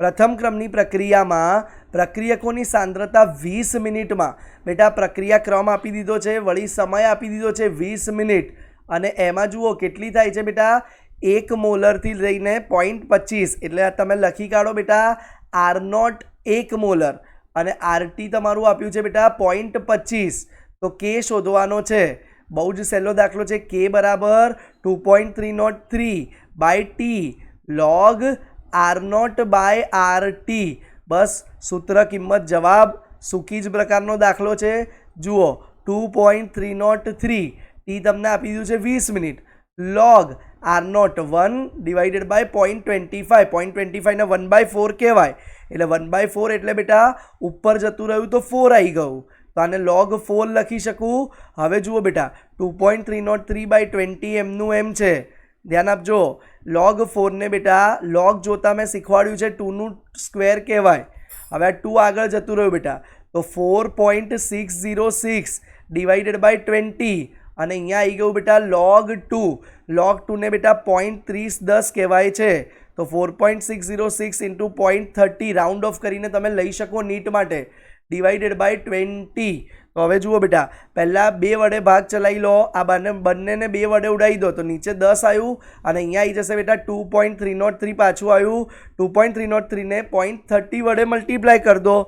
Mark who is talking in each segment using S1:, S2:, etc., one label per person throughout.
S1: પ્રથમ ક્રમની પ્રક્રિયામાં પ્રક્રિયકોની સાંદ્રતા વીસ મિનિટમાં. બેટા, પ્રક્રિયા ક્રમ આપી દીધો છે, વળી સમય આપી દીધો છે વીસ મિનિટ. અને એમાં જુઓ કેટલી થાય છે બેટા, એક મોલરથી લઈને પોઈન્ટ પચીસ. એટલે તમે લખી કાઢો બેટા, આર નોટ એક મોલર. અને આરટી તમારું આપ્યું છે બેટા પોઈન્ટ પચીસ. તો કે શોધવાનો છે? બહુ જ સહેલો દાખલો છે, કે બરાબર? Two point three naught three by T log R naught by R T. બસ, સૂત્ર કિંમત જવાબ સૂકી જ પ્રકારનો દાખલો છે. જુઓ, two point three naught three. T તમને આપી દીધું છે વીસ minute. Log, R naught one divided by point twenty five point twenty ફાઈવને one by four કહેવાય. એટલે વન બાય ફોર એટલે બેટા, ઉપર જતું રહ્યું તો ફોર આવી ગયું. તો આને લોગ ફોર લખી શકું. હવે જુઓ બેટા, two point three naught three by twenty એમનું એમ છે. ધ્યાન આપજો. લોગ ફોરને બેટા લોગ જોતાં મેં શીખવાડ્યું છે ટુનું સ્ક્વેર કહેવાય. હવે આ ટુ આગળ જતું રહ્યું બેટા. તો four point six zero six divided by twenty અને અહીંયા આવી ગયું બેટા લોગ ટુ લોગ ટુને બેટા પોઈન્ટ ત્રીસ દસ કહેવાય છે. તો four point six zero six into point thirty round off કરીને તમે લઈ શકો નીટ માટે. ડિવાઇડેડ બાય ટ્વેન્ટી તો હવે જુઓ બેટા, પહેલાં બે વડે ભાગ ચલાવી લો, આ બંને, બંનેને બે વડે ઉડાવી દો, તો નીચે દસ આવ્યું અને અહીંયા આવી જશે બેટા two point three naught three પાછું આવ્યું. ટુ પોઈન્ટ થ્રી નોટ થ્રીને પોઈન્ટ થર્ટી વડે મલ્ટીપ્લાય કરી દો.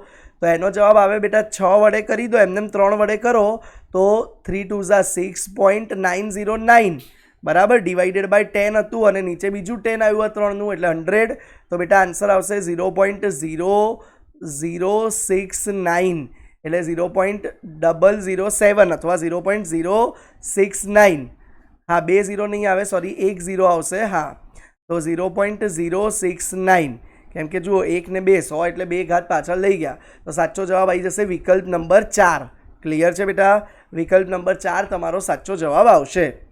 S1: તો એનો જવાબ આવે બેટા છ વડે કરી દો, એમને ત્રણ વડે કરો, તો three two Jha six point nine zero nine બરાબર? ડિવાઇડેડ બાય ટેન હતું અને નીચે બીજું ટેન આવ્યું ત્રણનું, એટલે હંડ્રેડ તો બેટા આન્સર આવશે zero point zero zero six nine એટલે zero point double zero seven અથવા zero point zero six nine. હા, બે ઝીરો નહીં આવે, સોરી, એક ઝીરો આવશે, હા. તો zero point zero six nine. કેમ કે જુઓ, એક ને બે, સો એટલે બે ઘાત પાછળ લઈ ગયા. તો સાચો જવાબ આવી જશે વિકલ્પ નંબર ચાર. ક્લિયર છે બેટા? વિકલ્પ નંબર ચાર તમારો સાચો જવાબ આવશે.